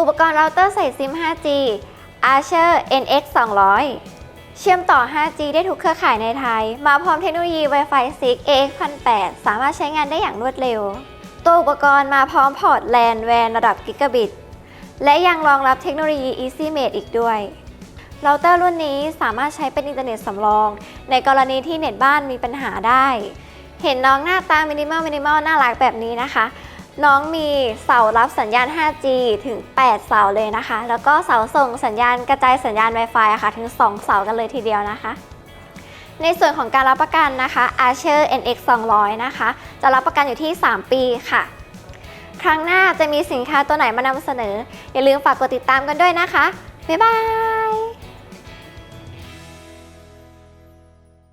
อุปกรณ์เราเตอร์ใส่ซิม 5G Archer NX 200 เชื่อมต่อ 5G ได้ทุกเครือข่ายในไทย มาพร้อมเทคโนโลยี Wi-Fi 6 AX 1008สามารถใช้งานได้อย่างรวดเร็ว ตัวอุปกรณ์มาพร้อมพอร์ต LAN WAN ระดับกิกะบิต และยังรองรับเทคโนโลยี EasyMate อีกด้วยเราเตอร์รุ่นนี้สามารถใช้เป็นอินเทอร์เน็ตสำรอง ในกรณีที่เน็ตบ้านมีปัญหาได้ เห็นน้องหน้าตามินิมอลมินิมอลน่ารักแบบนี้นะคะ น้องมีเสารับสัญญาณ 5G ถึง 8 เสาเลยนะคะ แล้วก็เสาส่งสัญญาณกระจายสัญญาณ Wi-Fi อะค่ะ ถึง 2 เสากันเลยทีเดียวนะคะ ในส่วนของการรับประกันนะคะ Archer NX 200 นะคะ จะรับประกันอยู่ที่ 3 ปีค่ะ ครั้งหน้าจะมีสินค้าตัวไหนมานำเสนอ อย่าลืมฝากกดติดตามกันด้วยนะคะ บ๊ายบาย